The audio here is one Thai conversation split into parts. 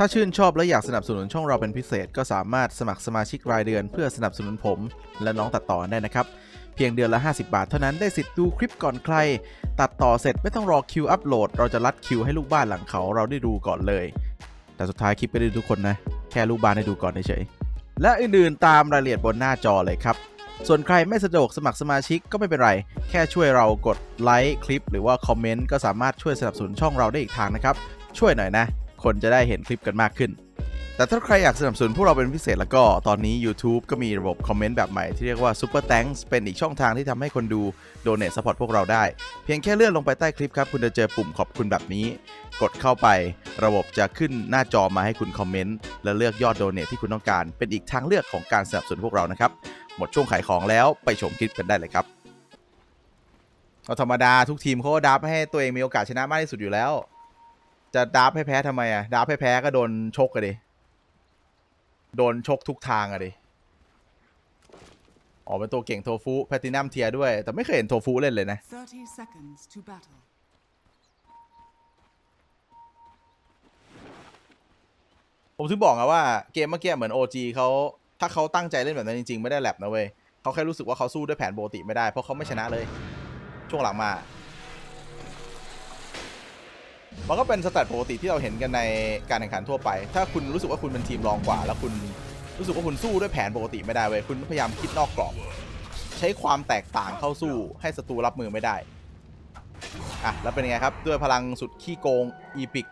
ถ้าชื่นชอบและอยากสนับสนุนช่องเราเป็นพิเศษ ก็สามารถสมัครสมาชิกรายเดือนเพื่อสนับสนุนผม และน้องตัดต่อได้นะครับ เพียงเดือนละ 50 บาทเท่านั้นได้สิทธิ์ดูคลิปก่อนใคร ตัดต่อเสร็จไม่ต้องรอคิวอัปโหลด เราจะรัดคิวให้ลูกบ้านหลังเขาเราได้ดูก่อนเลย แต่สุดท้ายคลิปไม่ได้ดูทุกคนนะ แค่ลูกบ้านได้ดูก่อนเฉยๆและอื่นๆตามรายละเอียดบนหน้าจอเลยครับส่วนใครไม่สะดวกสมัครสมาชิกก็ไม่เป็นไร แค่ช่วยเรากดไลค์คลิป หรือว่าคอมเมนต์ก็สามารถช่วยสนับสนุนช่องเราได้อีกทางนะครับ ช่วยหน่อยนะ คนจะได้เห็นคลิปกันมากขึ้น แต่ถ้าใครอยากสนับสนุนพวกเราเป็นพิเศษแล้วก็ตอนนี้ YouTube ก็มีระบบคอมเมนต์แบบใหม่ที่เรียกว่า Super Thanks เป็นอีกช่องทางที่ทำให้คนดู Donate Support พวกเราได้ เพียงแค่เลื่อนลงไปใต้คลิปครับ คุณจะเจอปุ่มขอบคุณแบบนี้ กดเข้าไประบบจะขึ้นหน้าจอมาให้คุณคอมเมนต์และเลือกยอด Donate ที่คุณต้องการ เป็นอีกทางเลือกของการสนับสนุนพวกเรานะครับหมดช่วงขายของแล้วไปชมคลิปกันได้เลยครับก็ธรรมดาทุกทีมเขาก็ดับให้ตัวเองมีโอกาสชนะมากที่สุดอยู่แล้ว จะดับให้แพ้ทำไมอะดับให้แพ้ก็โดนชกกันดิโดนชกทุกทางอะดิออกเป็นตัวเก่งโทฟุแพตินัมเทียด้วย แต่ไม่เคยเห็นโทฟุเล่นเลยนะ30 seconds to battle. ผมถึงบอกอะว่าเกมเมื่อกี้เหมือน OG เขาถ้าเขาตั้งใจเล่นแบบนั้นจริงๆ ไม่ได้แลบนะเว้ยเขาแค่รู้สึกว่าเขาสู้ด้วยแผนปกติไม่ได้เพราะเขาไม่ชนะเลย ช่วงหลังมา มันก็เป็นสแตทปกติที่เราเห็นกันในการแข่งขันทั่วไป ถ้าคุณรู้สึกว่าคุณเป็นทีมรองกว่า แล้วคุณรู้สึกว่าคุณสู้ด้วยแผนปกติไม่ได้เว้ยคุณพยายามคิดนอกกรอบ ใช้ความแตกต่างเข้าสู้ให้ศัตรูรับมือไม่ได้อะแล้วเป็นยังไงครับ ด้วยพลังสุดขี้โกง อีพิก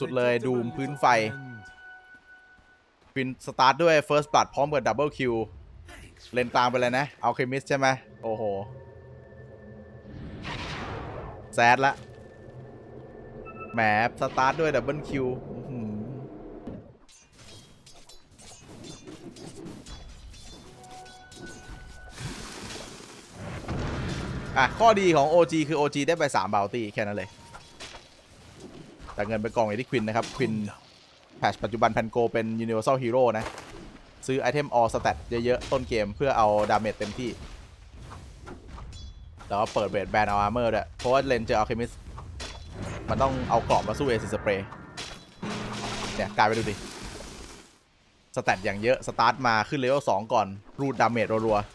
สุด ๆ เลยดูมพื้นไฟฟินสตาร์ทด้วย First Blood พร้อมกับ Double Kill เลนกลางไปเลยนะเอาเคมิสใช่ไหมโอ้โหแซดละ แหมสตาร์ทด้วย Double Kill อื้อหืออะ ข้อดีของ OG คือ OG ได้ไป3 b o u n t y แค่นั้นเลย แต่เงินไปกองอยู่ที่ควินนะครับ ควินแพชปัจจุบันแพนโกเป็น Universal Hero นะ ซื้อไอเทม All Stat เยอะๆ ต้นเกมเพื่อเอาดาเมจเต็มที่ แล้วก็เปิดเบรดแบนเอาอาร์เมอร์ด้วย เพราะว่าเลนเจออัลเคมิส มันต้องเอากรอบมาสู้เอซิสเปรย์เนี่ยกลายไปดูดิ สแตทอย่างเยอะ สตาร์ทมาขึ้นเลเวล2ก่อน รูดดาเมจรัวๆ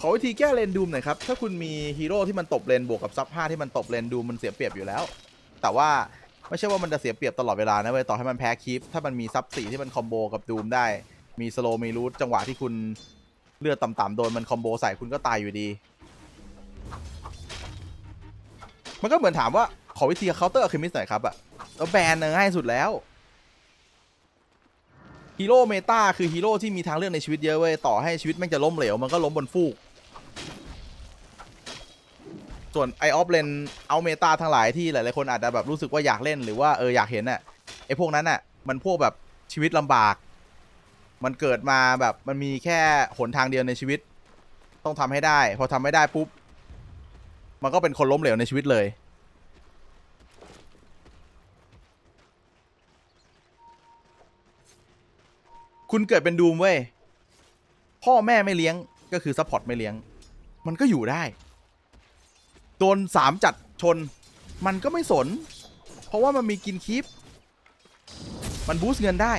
ขอวิธีแก้เลนดูมหน่อยครับ ถ้าคุณมีฮีโร่ที่มันตบเลนบวกกับซับ5ที่มันตบเลนดูมมันเสียเปรียบอยู่แล้ว แต่ว่าไม่ใช่ว่ามันจะเสียเปรียบตลอดเวลานะเว้ยต่อให้มันแพ้คีปถ้ามันมีซับสี่ที่มันคอมโบกับดูมได้ มีสโลมีรูทจังหวะที่คุณเลือดต่ำๆโดนมันคอมโบใส่คุณก็ตายอยู่ดี มันก็เหมือนถามว่าขอวิธีเคาน์เตอร์อะคิมิสหน่อยครับอะแล้วแบนง่ายสุดแล้วฮีโร่เมตาคือฮีโร่ที่มีทางเลือกในชีวิตเยอะเว้ยต่อให้ชีวิตแม่งจะล้มเหลวมันก็ล้มบนฟูก ส่วนไอออฟเลนเอาเมตาทั้งหลายที่หลายๆคนอาจจะแบบรู้สึกว่าอยากเล่นหรือว่าเอออยากเห็นน่ะไอพวกนั้นน่ะมันพวกแบบชีวิตลำบาก มันเกิดมาแบบมันมีแค่หนทางเดียวในชีวิต ต้องทำให้ได้ พอทำไม่ได้ปุ๊บ มันก็เป็นคนล้มเหลวในชีวิตเลย คุณเกิดเป็นดูมเว้ย พ่อแม่ไม่เลี้ยงก็คือซัพพอร์ตไม่เลี้ยง มันก็อยู่ได้ โดนสามจัดชน มันก็ไม่สน เพราะว่ามันมีกินคีปมันบูสต์เงินได้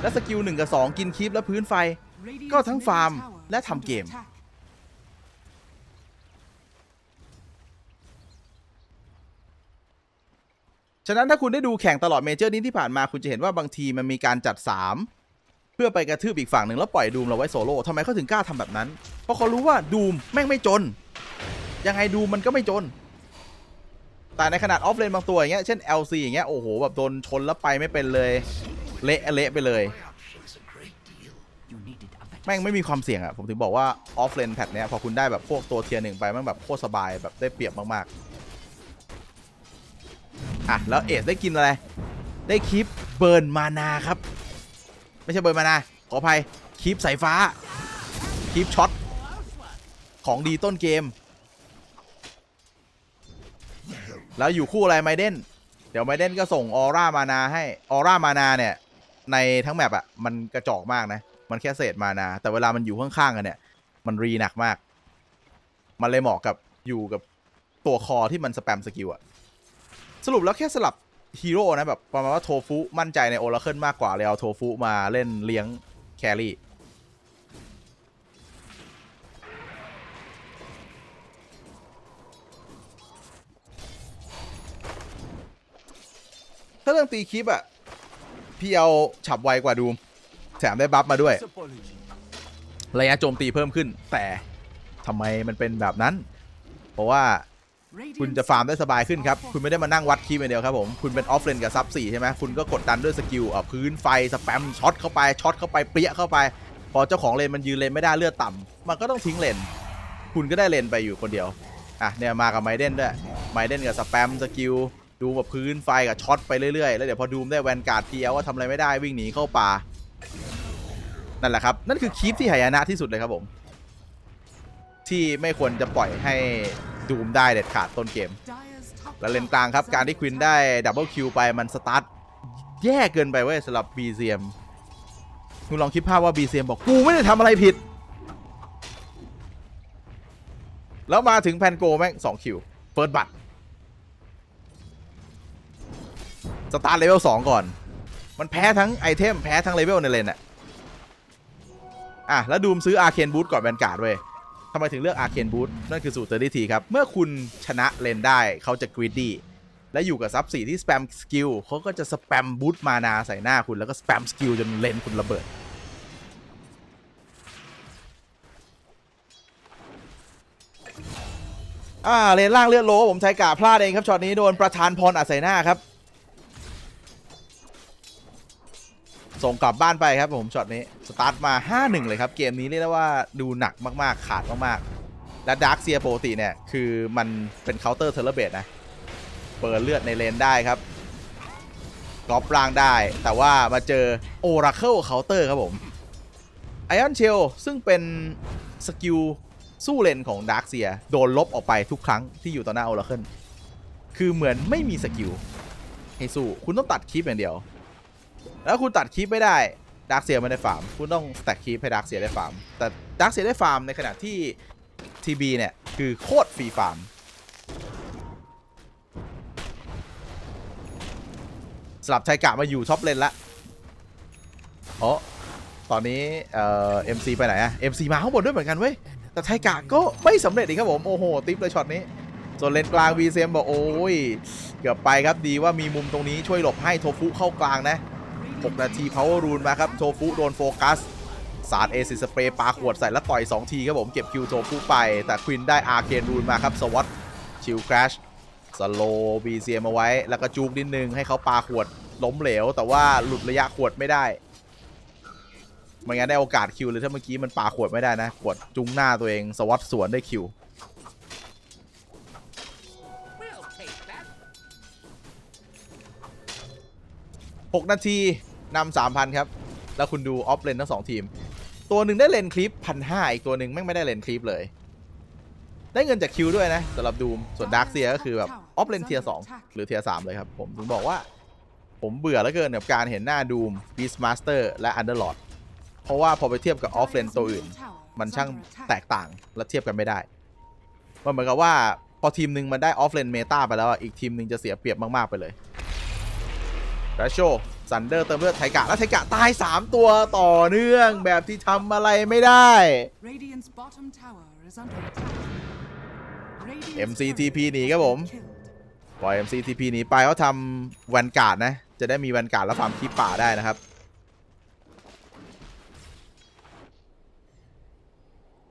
และสกิลหนึ่งกับสองกินคีปและพื้นไฟ ก็ทั้งฟาร์มและทำเกม ฉะนั้นถ้าคุณได้ดูแข่งตลอดเมเจอร์นี้ที่ผ่านมาคุณจะเห็นว่าบางทีมันมีการจัด 3 เพื่อไปกระทืบอีกฝั่งหนึ่งแล้วปล่อยดูมเราไว้โซโล่ทำไมเขาถึงกล้าทำแบบนั้น เพราะเขารู้ว่าดูมแม่งไม่จน ยังไงดูมมันก็ไม่จน แต่ในขนาดออฟเลนบางตัวอย่างเงี้ยเช่น LC อย่างเงี้ยโอ้โหแบบโดนชนแล้วไปไม่เป็นเลย เละเละไปเลย แม่งไม่มีความเสี่ยงอะผมถึงบอกว่าออฟเลนแพทเนี้ยพอคุณได้แบบพวกตัวเทียร์หนึ่งไปแมันแบบโคตรสบายแบบได้เปรียบมากๆ อะแล้วเอสได้กินอะไร ได้คลิปเบิร์นมานาครับ ไม่ใช่เบิร์นมานา ขออภัยคลิปสายฟ้าคลิปช็อตของดีต้นเกม แล้วอยู่คู่อะไรไมเดนเดี๋ยวไมเดนก็ส่งออร่ามานาให้ออร่ามานาเนี่ย ในทั้งแมปอะมันกระจอกมากนะ มันแค่เศษมานา แต่เวลามันอยู่ข้างๆกันเนี่ย มันรีหนักมาก มันเลยเหมาะกับอยู่กับตัวคอที่มันสแปมสกิลอะ สรุปแล้วแค่สลับฮีโร่นะแบบประมาณว่าโทฟุมั่นใจในโอราเคิลมากกว่าเลยเอาโทฟุมาเล่นเลี้ยงแครี่ถ้าเรื่องตีคลิปอะพี่เอาฉับไวกว่าดู แถมได้บัฟมาด้วย ระยะโจมตีเพิ่มขึ้น แต่ทำไมมันเป็นแบบนั้น เพราะว่า คุณจะฟาร์มได้สบายขึ้นครับ คุณไม่ได้มานั่งวัดคีย์อย่างเดียวครับผม คุณเป็นออฟเลนกับซับสี่ใช่ไหมคุณก็กดดันด้วยสกิลอะพื้นไฟสแปมช็อตเข้าไปช็อตเข้าไปเปรี้ยเข้าไป พอเจ้าของเลนมันยืนเลนไม่ได้เลือดต่ำมันก็ต้องทิ้งเลน คุณก็ได้เลนไปอยู่คนเดียวอะเนี่ยมากับไมเดนด้วยไมเดนกับสแปมสกิลดูแบบพื้นไฟกับช็อตไปเรื่อยๆ แล้วเดี๋ยวพอดูมได้แวนการ์ดเทียวว่าทำอะไรไม่ได้วิ่งหนีเข้าป่านั่นแหละครับ นั่นคือคีปที่หายนะที่สุดเลยครับผม ที่ไม่ควรจะปล่อยให้ ดูมได้เด็ดขาดต้นเกม แล้วเลนกลางครับ การที่ควินได้ดับเบิลคิวไปมันสตาร์ทแย่เกินไปเว้ยสำหรับ BCM คุณลองคิดภาพว่า BCM บอกกูไม่ได้ทำอะไรผิด แล้วมาถึงแพนโกแม่ง2คิวเฟิร์สบัตสตาร์ทเลเวล2ก่อน มันแพ้ทั้งไอเทม แพ้ทั้งเลเวลในเลนอะอะ แล้วดูมซื้ออาร์เคนบูทก่อนแวนการ์ดเว้ยำไมถึงเลือกอาร์เคนบู t นั่นคือสูตรเตอร์ดีทีครับ เมื่อคุณชนะเลนได้เขาจะกรีดดี้และอยู่กับซับสี่ที่สแปมสกิลเขาก็จะสแปมบูทมานาใส่หน้าคุณแล้วก็สแปมสกิลจนเลนคุณระเบิดอ่าเลนล่างเลือดโลผมใช้กาพลาดเองครับช็อตนี้โดนประธานพรอัดใส่หน้าครับ ส่งกลับบ้านไปครับผมช็อตนี้สตาร์ทมา 5-1 เลยครับ เกมนี้เรียกได้ว่าดูหนักมากๆ ขาดมากๆ และดาร์คเซียปกติเนี่ย คือมันเป็นเคาน์เตอร์เทเลเบตนะ เปิดเลือดในเลนได้ครับกรอบล่างได้ แต่ว่ามาเจอโอราเคิลเคาน์เตอร์ครับผมไอออนเชลซึ่งเป็นสกิลสู้เลนของดาร์คเซียโดนลบออกไปทุกครั้งที่อยู่ต่อหน้าโอราเคิลคือเหมือนไม่มีสกิลให้สู้คุณต้องตัดคลิปอย่างเดียว แล้วคุณตัดคลิปไม่ได้ดาร์คเซียไม่ได้ฟาร์ม คุณต้องแต็กคลิปให้ดาร์คเซียได้ฟาร์ม แต่ดาร์คเซียได้ฟาร์มในขณะที่ทีบีเนี่ย คือโคตรฟรีฟาร์มสลับไทกะมาอยู่ท็อปเลนละอ๋อตอนนี้เอ่อ MC ไปไหนอะ MC มาข้างบนด้วยเหมือนกันเว้ย แต่ไทกะก็ไม่สำเร็จอีกครับผม โอ้โห ติ๊บเลยช็อตนี้ ส่วนเลนกลาง VCM บอกโอ้ย เกือบไปครับดีว่ามีมุมตรงนี้ช่วยหลบให้โทฟุเข้ากลางนะ 6 นาที power rune มาครับ โทฟุโดนโฟกัส สาดเอซิสเปรย์ปาขวดใส่แล้วต่อย 2 ทีครับผมเก็บคิวโทฟุไป แต่ควินได้อาร์เคนรูนมาครับ สวัตชิลคราชสโลบีเซียมาไว้ แล้วก็จูกนิดนึงให้เขาปาขวดล้มเหลว แต่ว่าหลุดระยะขวดไม่ได้ไม่งั้นได้โอกาสคิวเลยถ้าเมื่อกี้มันปาขวดไม่ได้นะขวดจุ้งหน้าตัวเองสวัตสวนได้คิว6นาที นำ3,000ครับ แล้วคุณดูออฟเลนทั้งสองทีม ตัวหนึ่งได้เลนคลิปพันห้าอีกตัวหนึ่งแม่งไม่ได้เลนคลิปเลย ได้เงินจากคิวด้วยนะสำหรับดูมส่วนดาร์คเซียก็คือแบบออฟเลนเทียสองหรือเทียสามเลยครับ ผมถึงบอกว่า ผมเบื่อแล้วเกินกับการเห็นหน้าดูมบีสมาสเตอร์และอันเดอร์ลอดเพราะว่าพอไปเทียบกับออฟเลนตัวอื่น มันช่างแตกต่างและเทียบกันไม่ได้มันเหมือนกับว่าพอทีมหนึ่งมันได้ออฟเลนเมตาไปแล้วอะอีกทีมหนึ่งจะเสียเปรียบมาก ๆ ไปเลยแรชโช ซันเดอร์เติมเลือดไทกะแล้วไทกะตาย3 ตัวต่อเนื่องแบบที่ทำอะไรไม่ได้ Radiant's bottom tower is under attack. Radiant's MCTP courier หนีครับผม has been killed. ปล่อย MCTP หนีไปเขาทำแวนการ์ดนะ จะได้มีแวนการ์ดแล้วฟาร์มคีปป่าได้นะครับ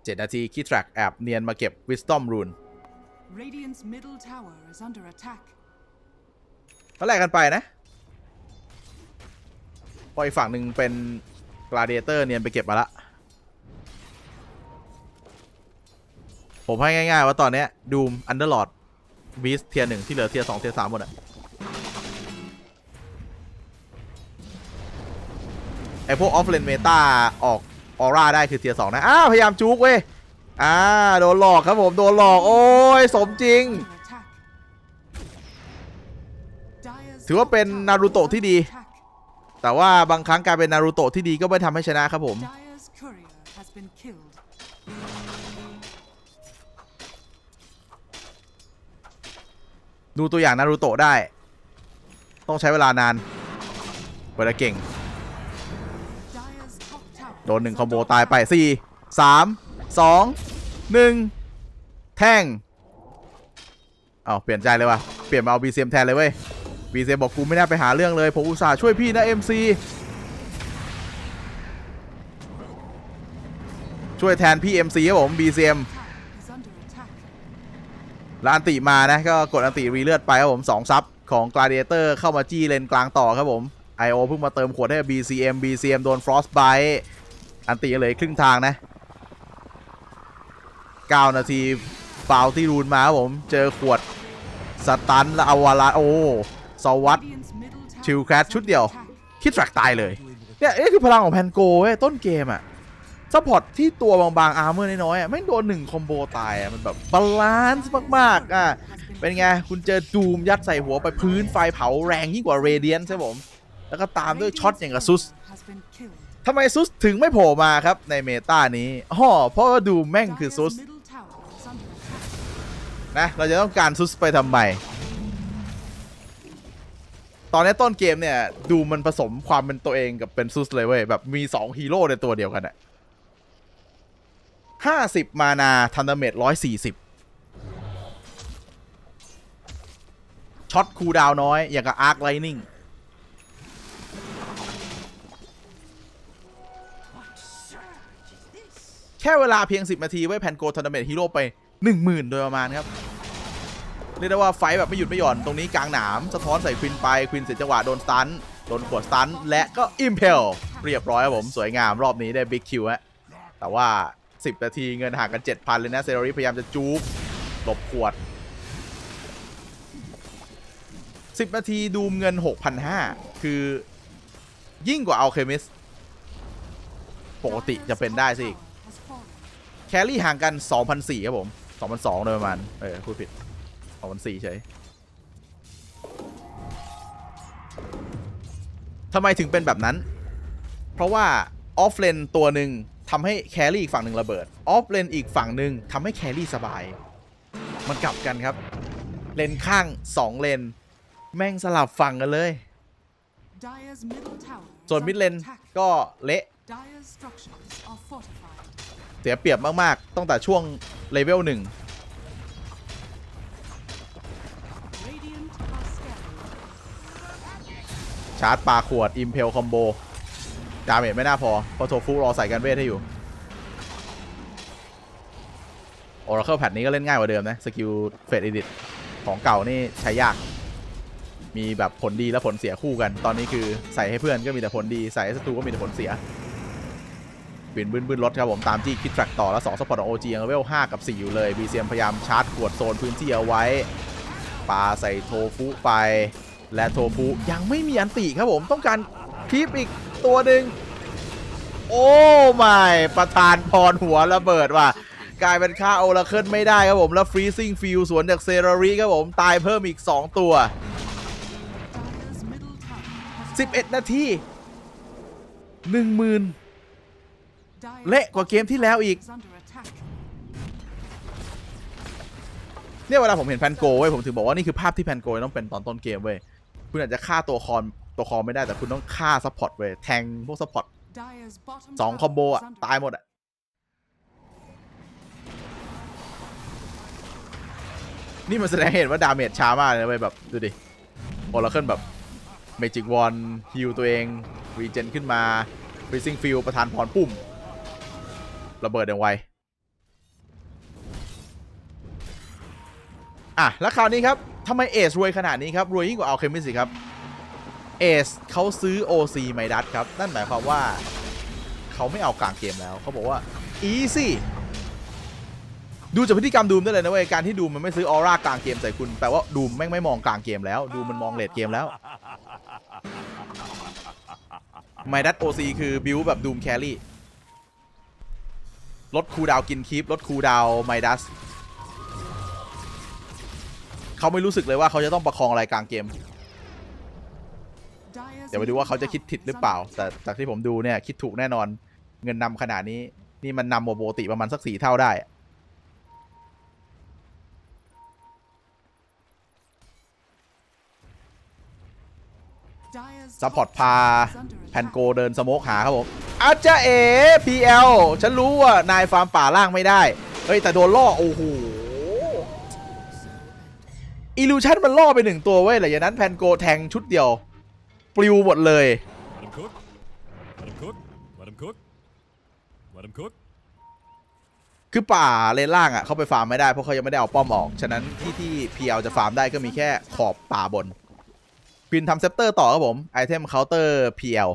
7นาทีคีแทร็กแอบเนียนมาเก็บ Wisdom Rune Radiant's middle tower is under attack. ก็แลกกันไปนะ พออีกฝั่งหนึ่งเป็น Gladiator เนียนไปเก็บมาละ ผมให้ง่ายๆว่าตอนเนี้ย Doom Underlord Beast เทียร์หนึ่งที่เหลือเทียร์สองเทียร์สามหมดอะไอพวกออฟเลนเมตาออกออร่าได้คือเทียร์สองนะ อ้าวพยายามจุกเว้ย อ่า โดนหลอกครับผม โดนหลอก โอ้ย สมจริง ถือว่าเป็นนารูโตะที่ดี แต่ว่าบางครั้งการเป็นนารูโตะที่ดีก็ไม่ทำให้ชนะครับผม Dire's courier has been killed. ดูตัวอย่างนารูโตะได้ ต้องใช้เวลานานเวลาเก่ง Dyer's top tower โดนหนึ่ง is คอมโบ under ตายไป attack. สี่สามสองหนึ่งแท่งเอาเปลี่ยนใจเลยว่ะ เปลี่ยนมาเอา BCM แทนเลยเว้ย BCM บอกกูไม่น่าไปหาเรื่องเลย ผมอุตส่าห์ช่วยพี่นะ MC ช่วยแทนพี่ MC ครับผม BCM Tower is under attack. แล้วอันติมานะก็กดอันติรีเลือดไปครับผม2ซับของ Gladiator เข้ามาจี้เลนกลางต่อครับผม IO เพิ่งมาเติมขวดให้ BCM BCM โดน Frostbite อันติเลืออีกครึ่งทางนะ 9 นาทีฟาวที่รูนมาครับผม เจอขวด สตันแล้วเอวาลาโอ สวัสด์ชิลแคทชุดเดียว คิดแทร็กตายเลย เนี่ยนี่คือพลังของแพนโกเว้ยต้นเกมอะซัพพอร์ตที่ตัวบางๆ อาร์เมอร์น้อยๆอะไม่โดนหนึ่งคอมโบตายอะมันแบบบาลานซ์มากๆอะเป็นไง คุณเจอดูมยัดใส่หัวไปพื้นไฟเผาแรงยิ่งกว่าเรเดียนใช่ผม แล้วก็ตามด้วยช็อตอย่างกับซุสทำไมซุสถึงไม่โผล่มาครับในเมตานี้อ๋อเพราะว่าดูแม่งคือซุสนะเราจะต้องการซุสไปทำไม ตอนนี้ต้นเกมเนี่ย ดูมันผสมความเป็นตัวเองกับเป็นซุสเลยเว้ย แบบมี2ฮีโร่ในตัวเดียวกันอะ50มานาทันเดเมต140ช็อตคูดาวน้อย อย่างกับอาร์คไลนิ่งแค่เวลาเพียง 10 นาทีไว้ยแพนโกทันเดเมตฮีโร่ไป 10,000 โดยประมาณครับ เรียกได้ว่าไฟแบบไม่หยุดไม่หย่อนตรงนี้กลางหนามสะท้อนใส่ควินไปควินเสียจังหวะโดนสตันโดนขวดสตันและก็อิมเพลเรียบร้อยครับผมสวยงามรอบนี้ได้บิ๊กคิวฮะแต่ว่า 10 นาทีเงินห่างกัน 7,000 เลยนะเซโรริพยายามจะจูบหลบขวด 10 นาทีดูมเงิน 6,500 คือยิ่งกว่าอัลเคมิสปกติจะเป็นได้สิแครี่ห่างกัน2,004ครับผม2,002โดยประมาณ เออพูดผิด 2,004เฉยทำไมถึงเป็นแบบนั้น เพราะว่าออฟเลนตัวหนึ่งทำให้แครี่อีกฝั่งหนึ่งระเบิด ออฟเลนอีกฝั่งหนึ่งทำให้แครี่สบาย มันกลับกันครับ เลนข้าง 2 เลน แม่งสลับฝั่งกันเลย ส่วนมิดเลนก็เละ เสียเปรียบมาก ๆตั้งแต่ช่วงเลเวลหนึ่งาร์จปลาขวด อิมเพลคอมโบดาเมจไม่น่าพอเพราะโทฟุรอใส่กันเวทให้อยู่โอราเคิลแพทนี้ก็เล่นง่ายกว่าเดิมนะ สกิลเฟด e ดิ t ของเก่านี่ใช้ยาก มีแบบผลดีและผลเสียคู่กัน ตอนนี้คือใส่ให้เพื่อนก็มีแต่ผลดี ใส่ให้ศัตรูก็มีแต่ผลเสียบินบึ้นบึ้นรถครับผม ตามที่คิดแทร็กต่อ แล้ว2สปอร์ตของ OG ยังเลเวล5กับ4อยู่เลย BCM พยายามชาร์จขวดโซนพื้นที่เอาไว้ปาใส่โทฟุไป และโทฟุยังไม่มีอันติครับผมต้องการคลิปอีกตัวหนึ่งโอ้ไม่ประธานพรหัวระเบิดว่ะกลายเป็นค่าโอราเคิลไม่ได้ครับผม แล้วฟรีซิ่งฟิลสวนจากเซรารีครับผม ตายเพิ่มอีก 2 ตัว 11 นาที10,000 เละกว่าเกมที่แล้วอีก เนี่ยเวลาผมเห็นแพนโกเว้ย ผมถึงบอกว่า นี่คือภาพที่แพนโกต้องเป็นตอนต้นเกมเว้ย คุณอาจจะฆ่าตัวคอนตัวคอไม่ได้แต่คุณต้องฆ่าซัพพอร์ตเว้ยแทงพวกซัพพอร์ต Dyer's bottom สอง tower คอมโบ is อะ under ตายหมดอะนี่มันแสดงให้เห็นว่าดาเมจช้ามากเลยนะเว้ยแบบ ดูดิโอราเคิลแบบเมจิกวอนฮิลตัวเองรีเจนขึ้นมาฟรีซิ่งฟิลประธานพรปุ่ม ระเบิดอย่างไว อะ แล้วคราวนี้ครับ ทำไมเอสรวยขนาดนี้ครับ รวยยิ่งกว่าอัลเคมิสสิครับ เอสเขาซื้อ OC ไมดัสครับ นั่นหมายความว่าเขาไม่เอากลางเกมแล้วเขาบอกว่า easy ดูจากพฤติกรรมดูมได้เลยนะเว้ยการที่ดูมันไม่ซื้อออร่ากลางเกมใส่คุณแปลว่าดูมแม่งไม่มองกลางเกมแล้ว ดูมันมองเลดเกมแล้วไมดัส OC คือบิวแบบดูมแครี่ลดคูดาวกินคีปลดคูดาวไมดัส เขาไม่รู้สึกเลยว่าเขาจะต้องประคองอะไรกลางเกม Dyer's เดี๋ยวไปดูว่าเขาจะ middle คิดผิด tower หรือ is เปล่า under แต่จากที่ผมดูเนี่ยคิดถูกแน่นอน เงินนำขนาดนี้ นี่มันนำโมโบติประมาณสักสี่เท่าได้อะซัพพอร์ตพา is under แพนโก attack. เดินสโมกหาครับผมอาจจะเอ PL ฉันรู้ว่านายฟาร์มป่าล่างไม่ได้ เฮ้ย แต่โดนล่อ โอ้โห อิลูชันมันล่อไปหนึ่งตัวเว้ยหลังจากนั้นแพนโกแทงชุดเดียว ปลิวหมดเลย Let him cook. Let him cook. Let him cook. Let him cook. คือป่าเลนล่างอะเขาไปฟาร์มไม่ได้เพราะเขายังไม่ได้เอาป้อมออก ฉะนั้นที่ที่ PL จะฟาร์มได้ก็มีแค่ขอบป่าบนควินทำเซปเตอร์ต่อครับผม ไอเทมเคาน์เตอร์ PL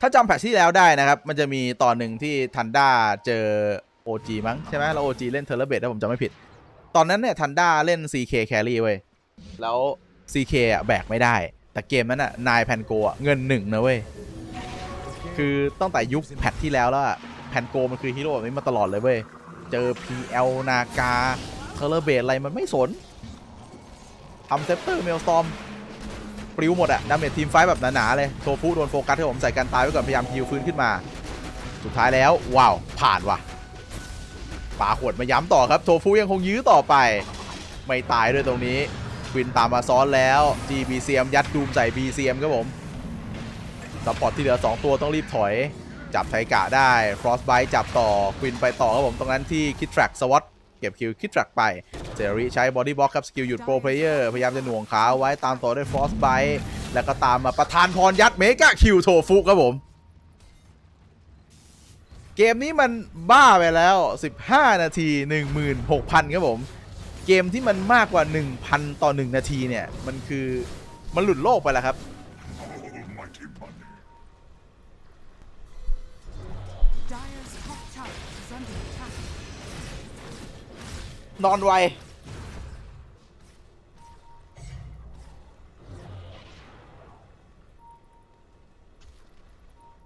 ถ้าจำแพทช์ที่แล้วได้นะครับ มันจะมีตอนหนึ่งที่ทันด้าเจอ OG มั้งใช่ไหมแล้ว OG เล่นเทเลเบตถ้าผมจำไม่ผิด ตอนนั้นเนี่ยทันด้าเล่น CK Carry เว้ย แล้ว CK อะแบกไม่ได้ แต่เกมนั้นอะนายแพนโกะเงินหนึ่งนะเว้ย คือตั้งแต่ยุคแพทที่แล้วแล้วอะแพนโกมันคือฮีโร่แบบนี้มาตลอดเลยเว้ย เจอ PL นากาเทเลเบตอะไรมันไม่สนทำเซปเตอร์เมลสตอมปลิวหมดอะดาเมจทีมไฟแบบหนาๆเลยโทฟูโดนโฟกัสที่ผมใส่กันตายไว้ก่อนพยายามฮิวฟื้นขึ้นมา สุดท้ายแล้วว้าวผ่านว่ะ ป่าขวดมาย้ำต่อครับ โทฟูยังคงยื้อต่อไป ไม่ตายด้วยตรงนี้ควินตามมาซ้อนแล้ว GBCM ยัดดูมใส่ BCM ครับผมซัพพอร์ตที่เหลือ 2 ตัวต้องรีบถอย จับไทกะได้ Frostbite จับต่อควินไปต่อครับผม ตรงนั้นที่คิดแทร็กสวอตเก็บคิวคิดแทร็กไป เจอริใช้บอดี้บล็อกครับ สกิลหยุดโปรเพลเยอร์พยายามจะหน่วงขาไว้ตามต่อด้วย Frostbite แล้วก็ตามมาประธานพรยัดเมกะคิวโทฟุครับผม เกมนี้มันบ้าไปแล้ว 15 นาที 16,000 ครับผม เกมที่มันมากกว่า 1,000 ต่อ 1 นาทีเนี่ย มันคือมันหลุดโลกไปแล้วครับ นอนไว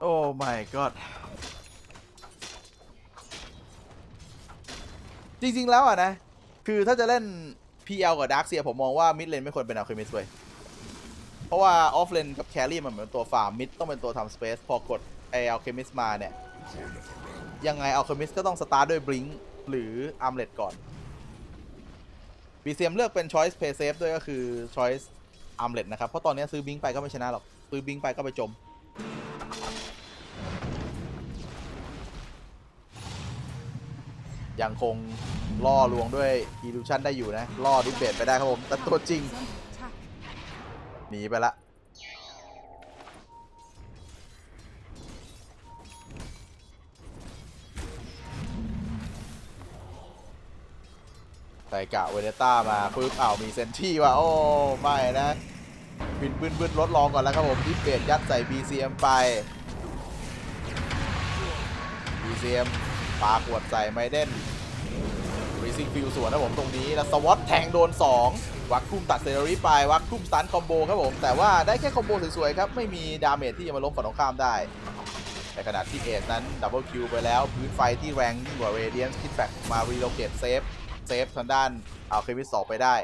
โอ้ my god จริง ๆ แล้วอะนะ คือถ้าจะเล่น PL กับ Dark เซียผมมองว่ามิดเลนไม่ควรเป็นอัลเคมิสเว้ยเพราะว่าออฟเลนกับแครี่มันเหมือนตัวฟาร์มมิดต้องเป็นตัวทำสเปซพอกดไออัลเคมิสมาเนี่ย ยังไงอัลเคมิสก็ต้องสตาร์ทด้วยบลิงหรืออาร์มเลตก่อนบีเซียมเลือกเป็น Choice Pay Safe ด้วยก็คือ Choice Armlet นะครับ เพราะตอนนี้ซื้อบิงไปก็ไม่ชนะหรอก ซื้อบิงไปก็ไปจม ยังคงล่อลวงด้วย Illusion ได้อยู่นะ ล่อดิเบตไปได้ครับผมแต่ตัวจริง หนีไปละใส่กะเวเนต้ามาปึ๊บอ้าวมีเซนที่ว่ะโอ้ไม่นะบินบึนบึนลดลองก่อนแล้วครับผมดิเบตยัดใส่ BCM ไป BCM ปาขวดใส่ไมเดนรีซิงฟิลสวนนะผมตรงนี้ แล้วสวอตแทงโดน 2 วักคุ้มตัดเซอรี่ไป วักคุ้มสตันคอมโบครับผม แต่ว่าได้แค่คอมโบสวยๆครับ ไม่มีดาเมจที่จะมาล้มฝั่งตรงข้ามได้ ในขณะที่เอทนั้นดับเบิลคิวไปแล้ว พื้นไฟที่แรงยิ่งกว่าเรเดียนคิดแฟกมารีโลเกตเซฟเซฟทางด้านเอาเควิสสองไปได้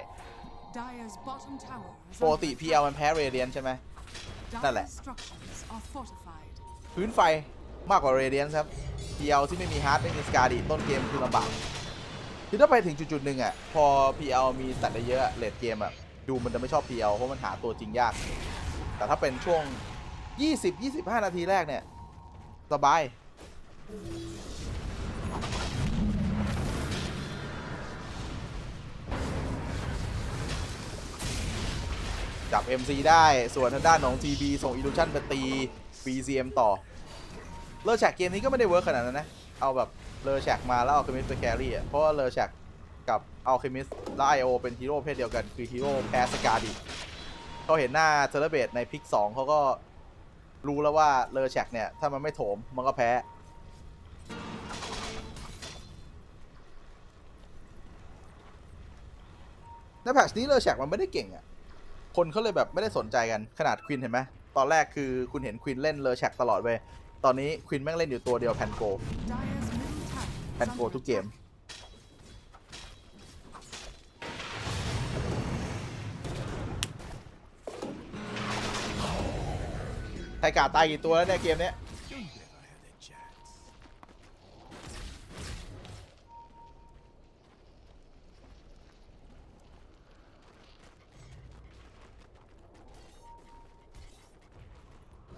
Dyer's bottom tower is ปก under ติ attack. PL มันแพ้เรเดียนใช่ไหมนั่นแหละ Dyer's structures are fortified. พื้นไฟมากกว่าเรเดียนครับ PL ที่ไม่มีฮาร์ดไม่มีสกาดิต้นเกมคือลำบากคือถ้าไปถึงจุดๆหนึ่งอะพอ PL มีตัดได้เยอะเลดเกมอะดูมันจะไม่ชอบ PL เพราะมันหาตัวจริงยาก แต่ถ้าเป็นช่วง 20-25 นาทีแรกเนี่ย สบาย จับ MC ได้ส่วนทางด้านของ TB ส่ง Illusion ไปตี BCM ต่อ เลอร์แชกเกมนี้ก็ไม่ได้เวิร์กขนาดนั้นนะ เอาแบบเลอร์แชกมาแล้วเอาเคมิสไปแครี่อะ เพราะว่าเลอร์แชกกับเอาเคมิสและ IO เป็นฮีโร่เพศเดียวกันคือฮีโร่แพ้สกาดิเขาเห็นหน้าเทเลเบตในพิก2เขาก็รู้แล้วว่าเลอร์แชกเนี่ย ถ้ามันไม่โถมมันก็แพ้ในแพทชนี้เลอร์แชกมันไม่ได้เก่งอะ คนเขาเลยแบบไม่ได้สนใจกันขนาดควินเห็นไหมตอนแรกคือคุณเห็นควินเล่นเลอแชกตลอดเว้ย ตอนนี้ควินแม่งเล่นอยู่ตัวเดียวแพนโกแพนโกทุกเกม ไทกาตายกี่ตัวแล้วเนี่ยเกมเนี้ย Dyer's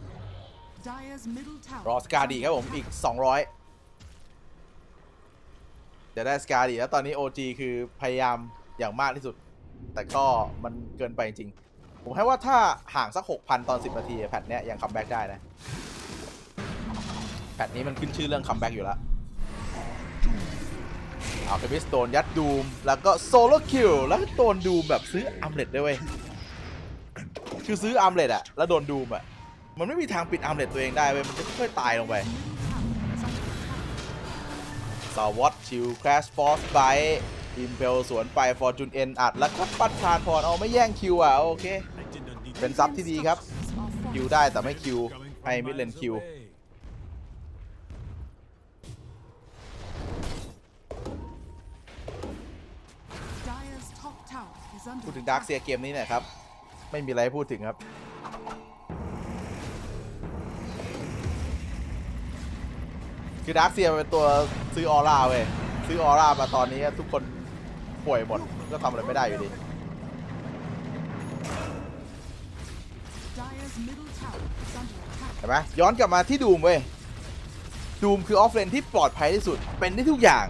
middle tower. รอสกาดีครับผมอีก 200 จะได้สกาดีแล้วตอนนี้ OG คือพยายามอย่างมากที่สุด แต่ก็มันเกินไปจริง ผมให้ว่าถ้าห่างสัก 6,000 ตอน 10 นาที แพทเนี้ยยังคัมแบ็กได้นะ แพทนี้มันขึ้นชื่อเรื่องคัมแบ็กอยู่แล้วเอาเคบิสโตนยัดดูม แล้วก็โซโลคิวแล้วโดนดูมแบบซื้ออัมเลตด้วยเว้ย คือซื้ออัมเลตอะแล้วโดนดูมอะ มันไม่มีทางปิดอัมเลตตัวเองได้เว้ยมันจะค่อยๆตายลงไป Middle tower is under attack. สวอตชิลแคสฟอร์สไบอิมเพลสวนไปฟอร์จูนเอ็นอัด แล้วก็ปัดผ่านพรเอาไม่แย่งคิวอะ โอเค I did not need เป็นซับที่ดีครับ Structures are คิว fortified. ได้แต่ไม่คิว coming ให้ from มิดเลน miles คิว away. Dyer's top tower is under พูดถึงดาร์ก attack. เซียเกมนี้หนะครับ ไม่มีอะไรให้พูดถึงครับ คือดาร์กเซียเป็นตัวซื้อออร่าเว้ยซื้อออร่ามาตอนนี้ทุกคนป่วยหมดก็ทำอะไรไม่ได้อยู่ดีเห็นไหมย้อนกลับมาที่ดูมเว้ยดูมคือออฟเลนที่ปลอดภัยที่สุดเป็นได้ทุกอย่าง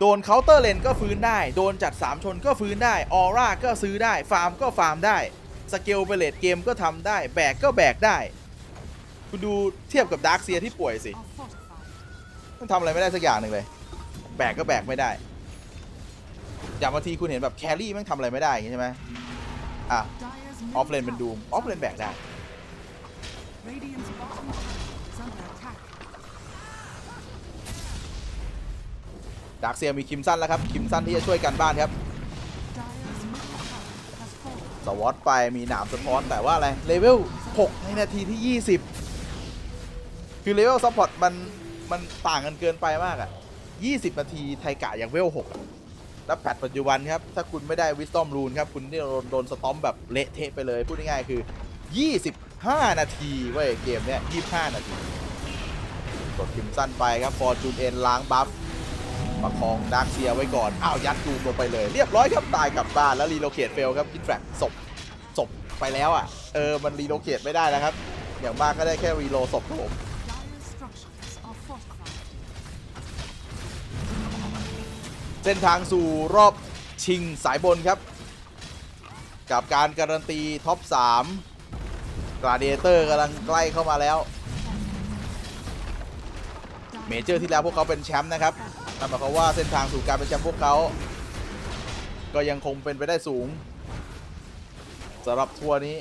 โดนเคาน์เตอร์เลนก็ฟื้นได้ โดนจัด 3 ชนก็ฟื้นได้ ออร่าก็ซื้อได้ ฟาร์มก็ฟาร์มได้ สเกลไปเลดเกมก็ทำได้ แบกก็แบกได้ คุณดูเทียบกับดาร์กเซียที่ป่วยสิ มันทำอะไรไม่ได้สักอย่างหนึ่งเลย แบกก็แบกไม่ได้ อย่างบางทีคุณเห็นแบบแครี่แม่งทำอะไรไม่ได้อย่างงี้ใช่ไหมอะ ออฟเลนเป็นดูมออฟเลนแบกได้ ดาร์กเซียมีคิมสันแล้วครับ คิมสันที่จะช่วยกันบ้านครับ สวอตไปมีหนามสะท้อนแต่ว่าอะไร เลเวล 6 ในนาทีที่ 20 คือเลเวลซัพพอร์ตมันมันต่างกันเกินไปมากอะ่ะ 20 นาทีไทกะอย่างเวล 6 แล้วแพทปัจจุบันครับ ถ้าคุณไม่ได้วิสตอมรูนครับ คุณนี่โดนโดนสตอมแบบเละเทะไปเลย พูดง่ายๆคือ 25 นาทีเว้ยเกมเนี้ย 25 นาที กดคิมสั้นไปครับฟอร์จูนเอ็นล้างบัฟประคองดาร์คเซียไว้ก่อน อ้าว ยัดดูมลงไปเลย เรียบร้อยครับตายกลับบ้านแล้วรีโลเคทเฟลครับคิดแฟกศพศพไปแล้วอะ เออ มันรีโลเคทไม่ได้แล้วครับ อย่างมากก็ได้แค่รีโลศพครับผม เส้นทางสู่รอบชิงสายบนครับ กับการการันตีท็อป3กราเดเตอร์กำลังใกล้เข้ามาแล้ว เมเจอร์ที่แล้วพวกเขาเป็นแชมป์นะครับนั่นหมายความว่าเส้นทางสู่การเป็นแชมป์พวกเขา ก็ยังคงเป็นไปได้สูงสำหรับทัวร์นี้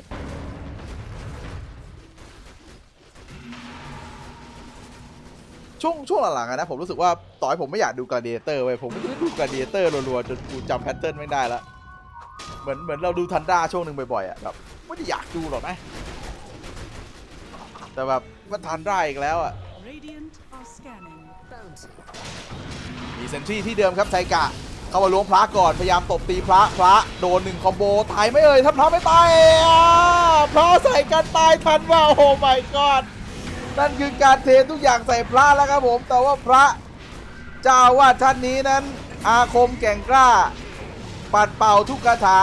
ช่วงช่วงหลังๆอะนะผมรู้สึกว่าต่อให้ผมไม่อยากดูก l า d เ a เตอร์เว้ยผมก็จะได้ดูก l า d เ a เตอร์รัวๆจนกูจำแพทเทิร์นไม่ได้ละเหมือนเหมือนเราดูทันด้าช่วงหนึ่งบ่อยๆอะแบบไม่ได้อยากดูหรอกนะแต่แบบมันทันด้าอีกแล้วอะ Radiant are scanning. มีเซนทรีที่เดิมครับไทกะเข้ามาล้วงพระก่อนพยายามตบตีพระพระโดนหนึ่งคอมโบตายไหม่เอ่ยถ้าพระไม่ตายอะพระใส่กันตายทันว่าโอ้ my god นั่นคือการเททุกอย่างใส่พระแล้วครับผม แต่ว่าพระเจ้าอาวาดท่านนี้นั้น อาคมแก่งกล้า ปัดเป่าทุกคาถา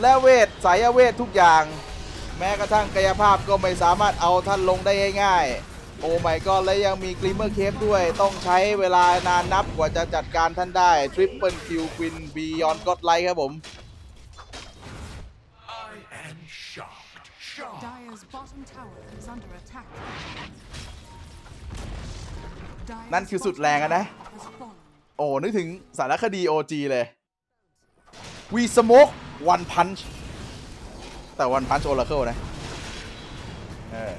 และเวทสายเวททุกอย่าง แม้กระทั่งกายภาพก็ไม่สามารถเอาท่านลงได้ง่ายๆ โอ้ my god และยังมีกลิมเมอร์เคฟด้วย ต้องใช้เวลานานนับกว่าจะจัดการท่านได้ ทริปเปิลคิวควินบียอนก็ d ไลท์ครับผม Dyer's bottom tower is under attack. นั่นคือสุดแรงอะนะ Has fallen. โอ้ นึกถึงสารคดี OG เลย We Smoke One Punch แต่ One Punch Oracle นะ เออ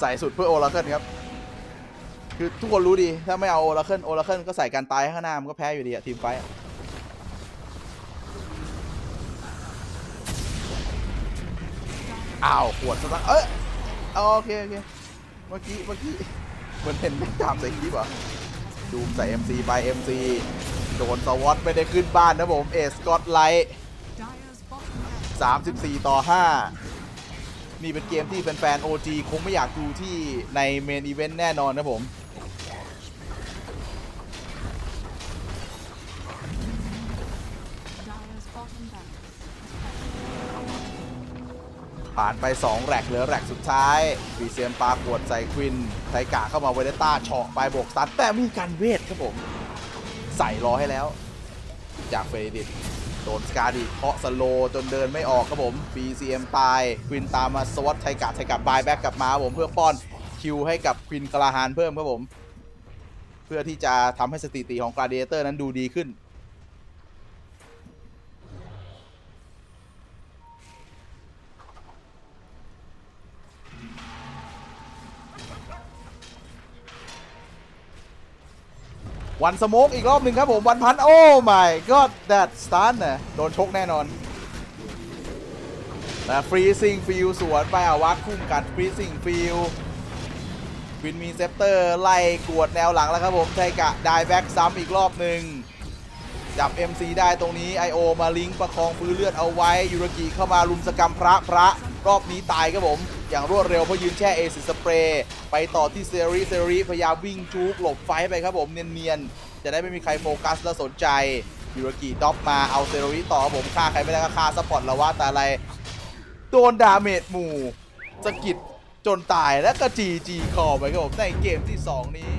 ใส่สุดเพื่อ Oracle ครับ คือทุกคนรู้ดี ถ้าไม่เอา Oracle Oracle ก็ใส่การตายข้างหน้ามันก็แพ้อยู่ดีอะทีมไฟ อ้าวขวดสตาร์เอ้ยเอโอเคโอเคเมื่อกี้เมื่อกี้เหมือนเห็นไม่ตามใส่คลิปอะดูมใส่ MC ไป MC โดนสวอตไม่ได้ขึ้นบ้านนะผม เอสกอตไลท์34 ต่อ 5 นี่เป็นเกมที่แฟนๆ OG คงไม่อยากดูที่ในเมนอีเวนต์แน่นอนนะผม ผ่านไป 2 แรกเหลือแรกสุดท้ายปีเซียมปาขวดใส่ควินไทกาเข้ามาเวเดต้าเฉาะไปโบกสตันแต่มีการเวทครับผม ใส่รอให้แล้ว จากเฟรดิตโดนสกาดิเคาะสโลจนเดินไม่ออกครับผม BCM ตายควินตามมาสวัสดไทกาไทกาบายแบ็กกลับมาผมเพื่อป้อนคิวให้กับควินกลาฮานเพิ่มครับผม เพื่อที่จะทำให้สถิติของก l า d เ a เตอร์นั้นดูดีขึ้น วันสโมกอีกรอบหนึ่งครับผมวันพันโอ้ my god that stun นะโดนชกแน่นอนแต่ฟรีซิงฟิลสวนไปอาวัตคุ้มกันฟรีซิงฟิลวินมีเซปเตอร์ไล่กวดแนวหลังแล้วครับผมไทกะได้แบ็กซ้ำอีกรอบหนึ่ง จับ MC ได้ตรงนี้ IO มาลิงก์ประคองฟื้นเลือดเอาไว้ยูรกิเข้ามาลุมสกรรมพระพระรอบนี้ตายครับผม อย่างรวดเร็วเพราะยืนแช่เอซิสเปรย์ไปต่อที่เซรีเซรีพยายามวิ่งจูกหลบไฟไปครับผมเนียนๆ จะได้ไม่มีใครโฟกัสและสนใจยูรกิด็อปมาเอาเซรีต่อครับผมฆ่าใครไม่ได้ก็ฆ่าซัพพอร์ตละว่าแต่อะไร โดนดาเมจหมู่สะกิดจนตายและก็จีจีคอไปครับผมในเกมที่ 2 นี้